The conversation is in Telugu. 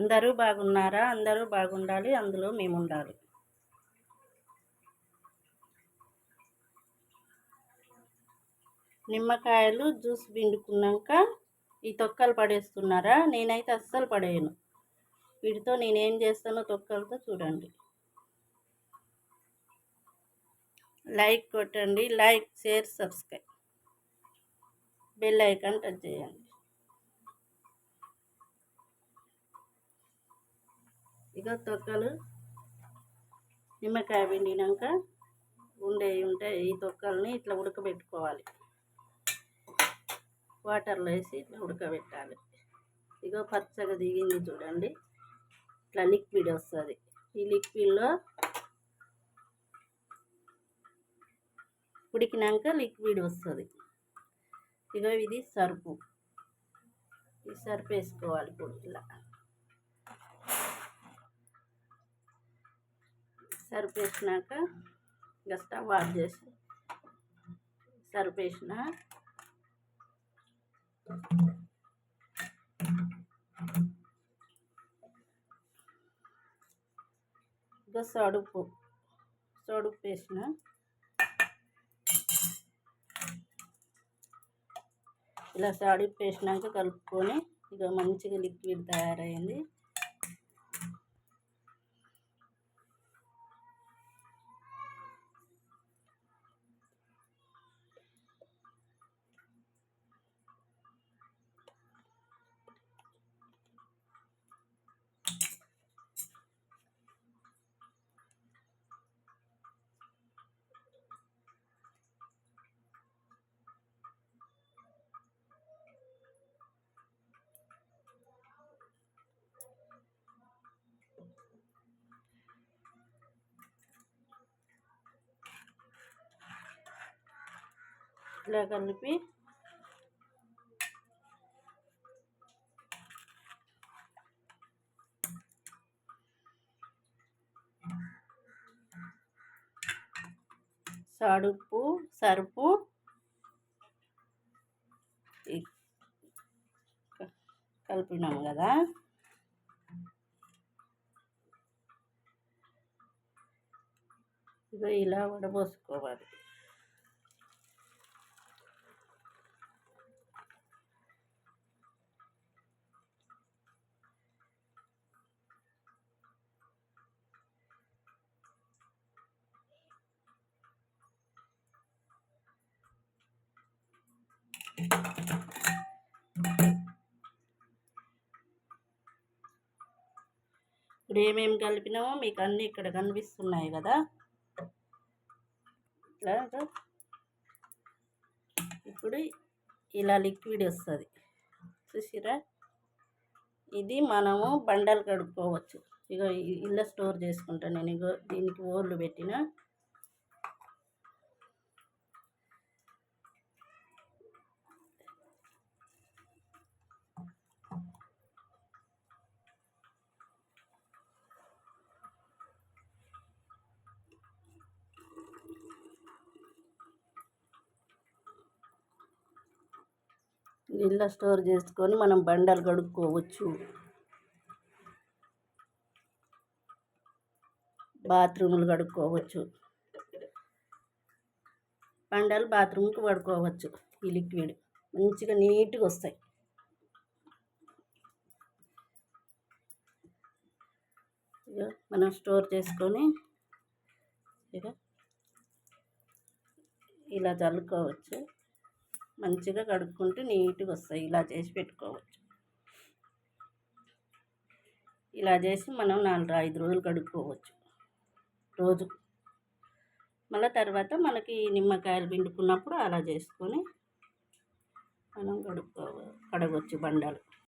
అందరూ బాగున్నారా? అందరూ బాగుండాలి అందులో మేము ఉండాలి నిమ్మకాయలు జ్యూస్ పిండుకున్నాక ఈ తొక్కలు పడేస్తున్నారా? నేనైతే అస్సలు పడేయను. వీటితో నేనేం చేస్తానో తొక్కలతో చూడండి. లైక్ కొట్టండి like share subscribe. Bell icon touch చేయండి. ఇక తొక్కలు నిమ్మకాయ పిండినాక ఉండే ఉంటాయి ఈ తొక్కల్ని ఇట్లా ఉడకబెట్టుకోవాలి. వాటర్లో వేసి ఇట్లా ఉడకబెట్టాలి. ఇగో పచ్చగా దిగింది చూడండి. ఇట్లా లిక్విడ్ వస్తుంది. ఈ లిక్విడ్లో ఉడికినాక లిక్విడ్ వస్తుంది. ఇగో ఇది సరుపు. ఈ సరుపు వేసుకోవాలి ఇప్పుడు ఇలా సరిపేసినాక వేసినాక ఇక స్టవ్ ఆఫ్ చేసి సరిపేసిన ఇంకా సడుపు సడుపు వేసిన ఇలా సడుపు వేసినాక కలుపుకొని ఇక మంచిగా లిక్విడ్ తయారైంది. ఇట్లా కలిపి సడుపు సరుపు. కలిపినాం కదా. ఇక ఇలా వడబోసుకోవాలి. ఇప్పుడు ఏమేమి కలిపినామో మీకు అన్నీ ఇక్కడ కనిపిస్తున్నాయి కదా. ఇట్లా ఇప్పుడు ఇలా లిక్విడ్ వస్తుంది. చూసిరా ఇది మనము బండలు కడుక్కోవచ్చు. ఇక ఇలా స్టోర్ చేసుకుంటాను నేను. ఇగో దీనికి ఓర్లు పెట్టిన. నీళ్ళ స్టోర్ చేసుకొని మనం బండలు కడుక్కోవచ్చు. బాత్రూములు కడుక్కోవచ్చు. బండలు బాత్రూమ్కి పడుకోవచ్చు. ఈ లిక్విడ్ మంచిగా నీట్గా వస్తాయి. ఇక మనం స్టోర్ చేసుకొని ఇక ఇలా చల్లుకోవచ్చు. మంచిగా కడుక్కుంటే నీట్గా వస్తాయి. ఇలా చేసి పెట్టుకోవచ్చు. ఇలా చేసి మనం నాలుగు ఐదు రోజులు కడుక్కోవచ్చు. రోజు. మళ్ళీ తర్వాత మనకి నిమ్మకాయలు పిండుకున్నప్పుడు అలా చేసుకొని మనం కడుక్కో కడగొచ్చు బండలు.